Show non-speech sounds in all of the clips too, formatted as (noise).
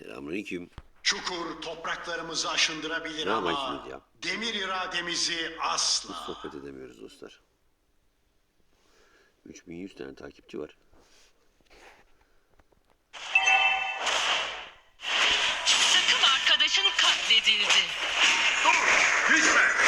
Selamünaleyküm. Çukur topraklarımızı aşındırabilir Ne ama ya? demir irademizi Hiç asla. sohbet edemiyoruz dostlar. 3100 tane takipçi var. Takım arkadaşın katledildi. Gitme!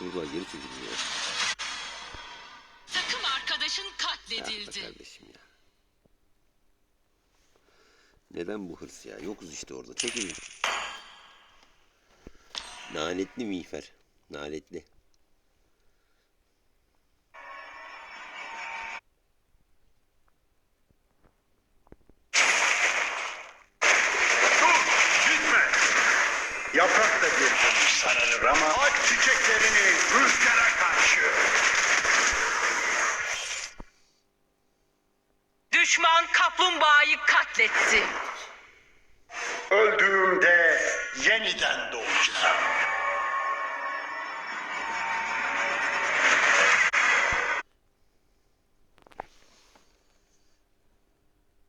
Burada geri çekilin ya. Takım arkadaşın katledildi. kardeşim ya. Neden bu hırs ya? Yokuz işte orada. Çekilin. Lanetli miğfer. Lanetli. Yaprak da bir gün sararır ama aç çiçeklerini rüzgara karşı. Düşman kaplumbağayı katletti. Öldüğümde yeniden doğacağım.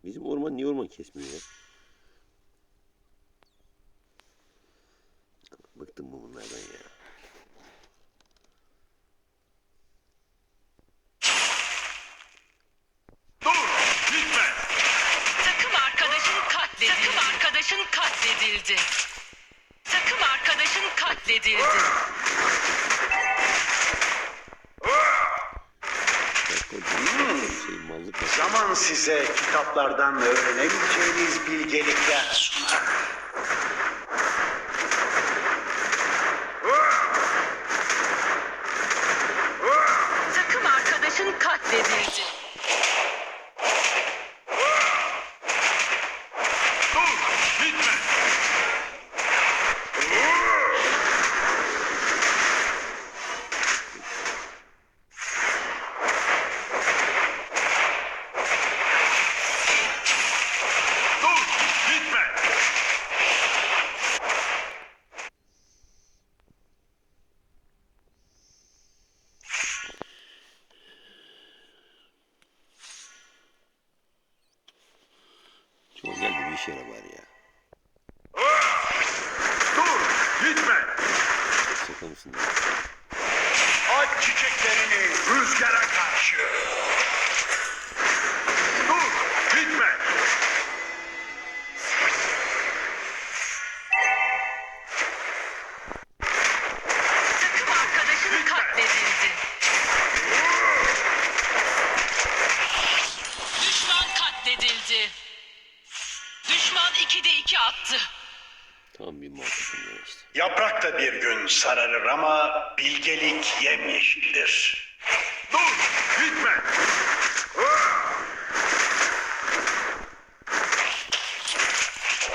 Bizim orman niye orman kesmiyor ya? Bıktım bu bunlardan ya. Dur, gitme! Takım arkadaşın katledildi. Takım arkadaşın katledildi. Takım arkadaşın katledildi. Zaman size kitaplardan öğrenebileceğiniz bilgelikler sunar. Takım arkadaşın katledildi. Dur, gitme! Dur, gitme! Çoğu gel de bir işe yara bari ya. Dur, gitme! Şaka mısın? Aç çiçeklerini rüzgara karşı. Sararır ama bilgelik yemyeşildir. Dur, gitme!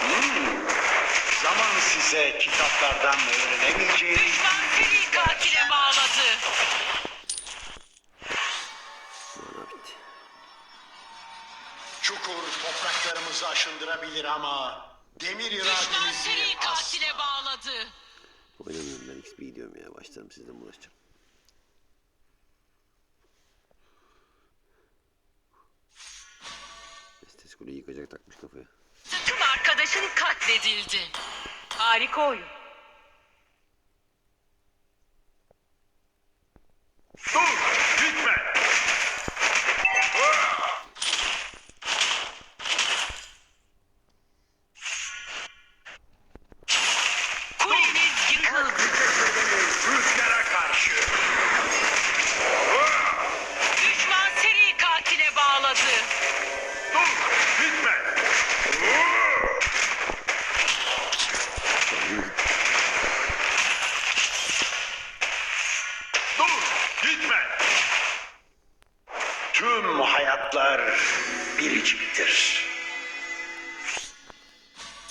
Hmm, Zaman size kitaplardan öğrenemeyeceğiniz Düşman seri katile bağladı. Çukur topraklarımızı aşındırabilir ama demir Düşman gidiyorum ya. Başlarım sizle mi uğraşacağım? Estes kuleyi yıkacak takmış kafaya. Takım arkadaşın katledildi. Harika oyun. Dur, Tüm hayatlar biriciktir.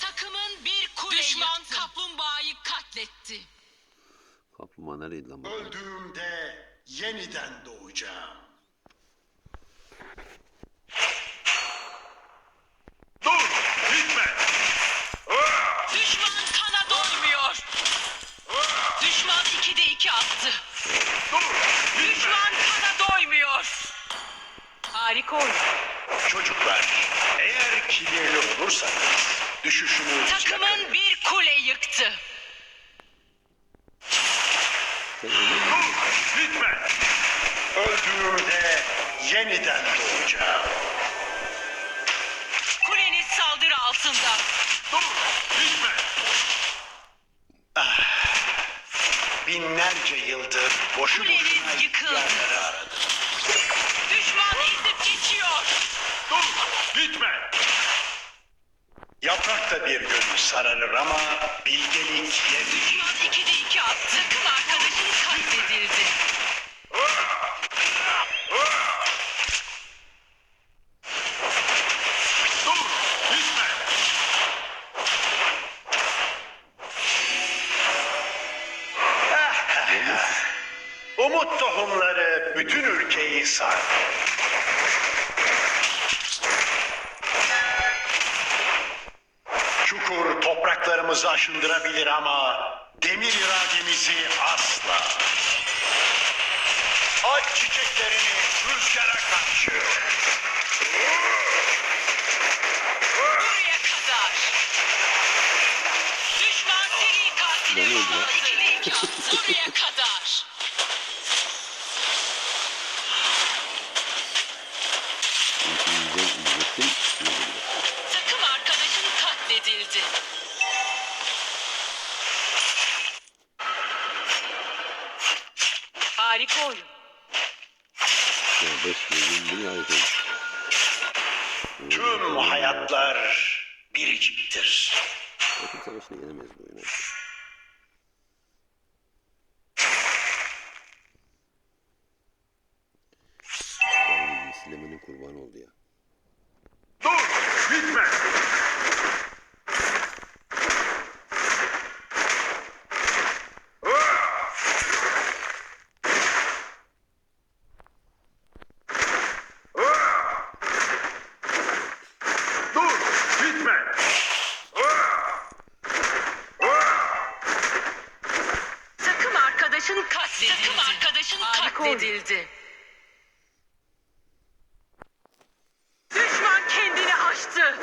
Takımın bir kule Düşman kaplumbağayı katletti. Kaplumbağa neredeydi lan? Öldüğümde yeniden doğacağım. Düşman sana doymuyor. Harika oyun. Çocuklar, eğer kibirli olursanız düşüşünüz... Takımın bir kule yıktı. Dur, gitme. Öldüğümde yeniden doğacağım. Kuleniz saldırı altında. Dur, gitme. Binlerce yıldır boşu boşuna yıkıldı. ihtiyarları aradım. Düşman ezip geçiyor. Dur, gitme. Yaprak da bir gün sararır ama bilgelik yemiş. Düşman 2'de Çukur topraklarımızı aşındırabilir ama demir irademizi asla. Aç çiçeklerini rüzgara karşı. Buraya kadar. Düşman seri katile Ne oldu ya? bağladı. 2'de 2 attı. Buraya kadar. İlkini izlettim. izledim. Takım arkadaşın katledildi. Harika oyun. Ya beş bölüm bunu harika. Tüm hayatlar biriciktir. Takım savaşına yenemeyiz bu. Yani Silemenin kurbanı oldu ya. Dur, gitme. Dur, gitme. Takım arkadaşın katledildi. Takım arkadaşın katledildi. Düşman kendini aştı.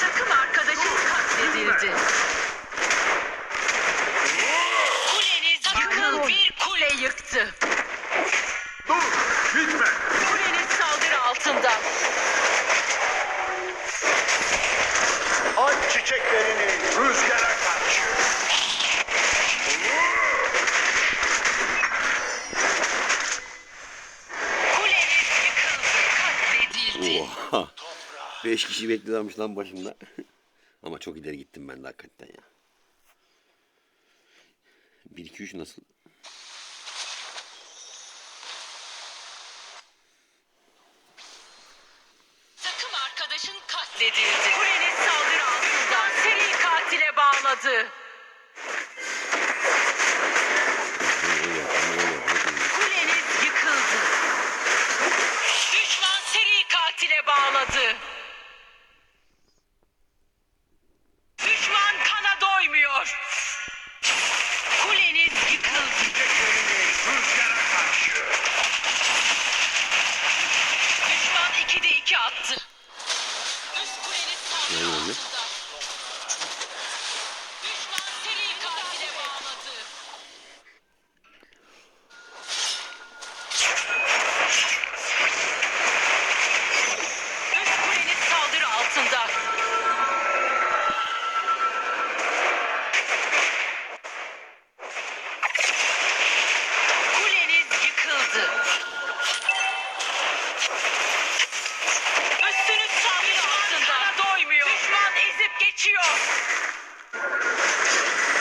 Takım arkadaşın katledildi. Kuleniz takımın bir kule yıktı. Dur, gitme. Kuleniz saldırı altında. Aç çiçeklerini rüzgara karşı. Kuleniz yıkıldı, katledildi. Oha. Beş kişi bekliyorlarmış lan başımda. (laughs) Ama çok ileri gittim ben de hakikaten ya. 1 2 3 nasıl? Takım arkadaşın katledildi. Kuleniz saldırı altında. Seri katile bağladı. Kuleniz yıkıldı. Düşman seri katile bağladı.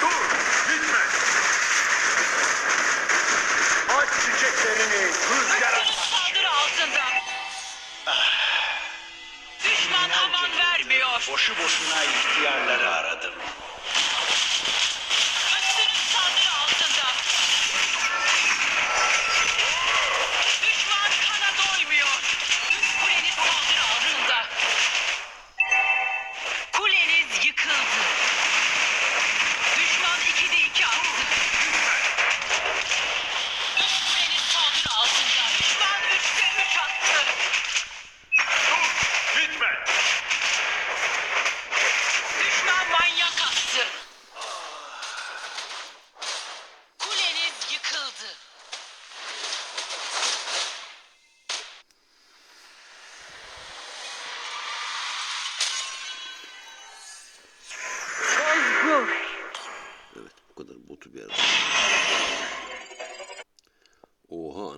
Dur, gitme. Aç çiçeklerini rüzgara Üstünüz saldırı altında. Düşman aman vermiyor. Boşu boşuna ihtiyarları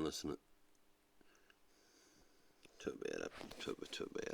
anasını. Tövbe yarabbim, tövbe tövbe.